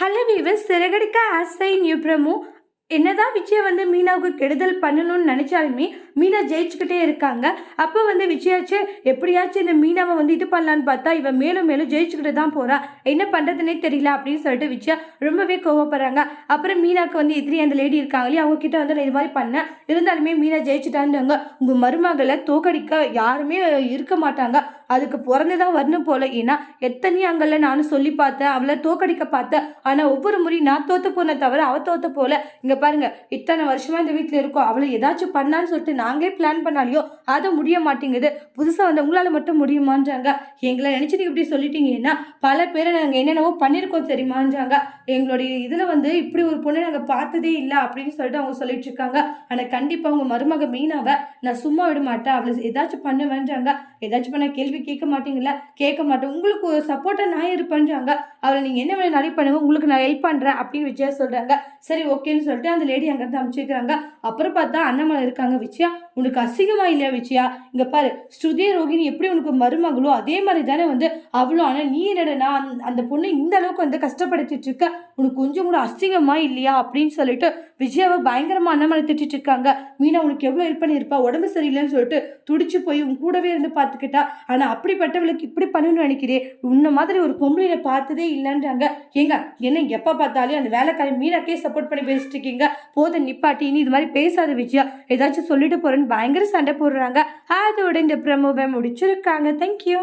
Hello viewer Siragadikka ஆசை new Prabhu. என்னதான் விஜயா வந்து மீனாவுக்கு கெடுதல் பண்ணணும்னு நினச்சாலுமே மீனா ஜெயிச்சுக்கிட்டே இருக்காங்க. அப்போ வந்து விஜயாச்சு எப்படியாச்சும் இந்த மீனாவை வந்து இது பண்ணலான்னு பார்த்தா இவன் மேலும் மேலும் ஜெயிச்சுக்கிட்டு தான் போகிறான் என்ன பண்ணுறதுனே தெரியல அப்படின்னு சொல்லிட்டு விஜயா ரொம்பவே கோவப்படுறாங்க. அப்புறம் மீனாக்கு வந்து எதிரி அந்த லேடி இருக்காங்களே அவங்க கிட்ட வந்து நான் இது மாதிரி பண்ணேன் இருந்தாலுமே மீனா ஜெயிச்சுட்டான்றாங்க உங்கள் மருமகளை தோக்கடிக்க யாருமே இருக்க மாட்டாங்க. அதுக்கு பிறந்துதான் வரணும் போல. ஏன்னா எத்தனை அங்கல்ல நானும் சொல்லி பார்த்தேன். அவளை தோக்கடிக்க பார்த்தேன். ஆனால் ஒவ்வொரு முறையும் நான் தோத்து போன தவிர அவ தோத்த போல. இங்கே பாருங்க இத்தனை வருஷமா இந்த வீட்டில் இருக்கோம். அவளை ஏதாச்சும் பண்ணான்னு சொல்லிட்டு நாங்களே பிளான் பண்ணாலையோ அதை முடிய மாட்டேங்குது. புதுசாக வந்து உங்களால் மட்டும் முடியுமான்றாங்க. எங்களை நினச்சி நீங்கள் இப்படி சொல்லிட்டீங்கன்னா பல பேரை நாங்கள் என்னென்னவோ பண்ணியிருக்கோம் தெரியுமான்றாங்க. எங்களுடைய இதில் வந்து இப்படி ஒரு பொண்ணை நாங்கள் பார்த்ததே இல்லை அப்படின்னு சொல்லிட்டு அவங்க சொல்லிட்டு இருக்காங்க. ஆனால் கண்டிப்பாக அவங்க மருமக மீனாவை நான் சும்மா விட மாட்டேன். அவளை ஏதாச்சும் பண்ணுவேன்றாங்க. ஏதாச்சும் பண்ண கேள்வி கேட்க மாட்டீங்களா கேட்க மாட்டேன். உங்களுக்கு ஒரு சப்போர்ட்டாக நான் இருப்பேன்றாங்க. அவளை நீங்கள் என்ன வேணும் நிறைய பண்ணுங்க. உங்களுக்கு நான் ஹெல்ப் பண்ணுறேன் அப்படின்னு விஜயா சொல்கிறாங்க சரி ஓகேன்னு சொல்லிட்டு அந்த லேடி அங்கேருந்து அமைச்சிருக்கிறாங்க அப்புறம் பார்த்தா அண்ணாமலை இருக்காங்க விஜயா. உனக்கு அசிங்கமாக இல்லையா விஜயா? இங்கே பாரு ஸ்ருதி ரோகிணி எப்படி உனக்கு மருமகளோ அதே மாதிரி தானே வந்து அவ்வளோ ஆனால் நீ என்னடா அந்த அந்த பொண்ணை இந்த அளவுக்கு வந்து கஷ்டப்படுத்திட்டு இருக்க? உனக்கு கொஞ்சம் கூட அசிங்கமாக இல்லையா? அப்படின்னு சொல்லிட்டு விஜயாவை பயங்கரமாக அண்ணாமலை திட்டிட்டு இருக்காங்க. மீனா உனக்கு எவ்வளோ ஹெல்ப் பண்ணியிருப்பா? உடம்பு சரியில்லைன்னு சொல்லிட்டு துடிச்சு போய் உன் கூடவே இருந்து பார்த்துக்கிட்டா. ஆனால் அப்படிப்பட்டவளுக்கு இப்படி பண்ணணும்னு நினைக்கிறேன் உன்ன மாதிரி ஒரு பொம்பளையில பார்த்ததே இல்லைன்றாங்க. ஏங்க என்ன எப்போ பார்த்தாலும் அந்த வேலைக்காரி மீனாக்கே சப்போர்ட் பண்ணி பேசிட்டு இருக்கீங்க. போத நிப்பாட்டி. நீ இது மாதிரி பேசாத விஜயா. ஏதாச்சும் சொல்லிட்டு போறேன்னு பயங்கர சண்டை போடுறாங்க. அதோட இந்த பிரமோவை முடிச்சிருக்காங்க. தேங்க்யூ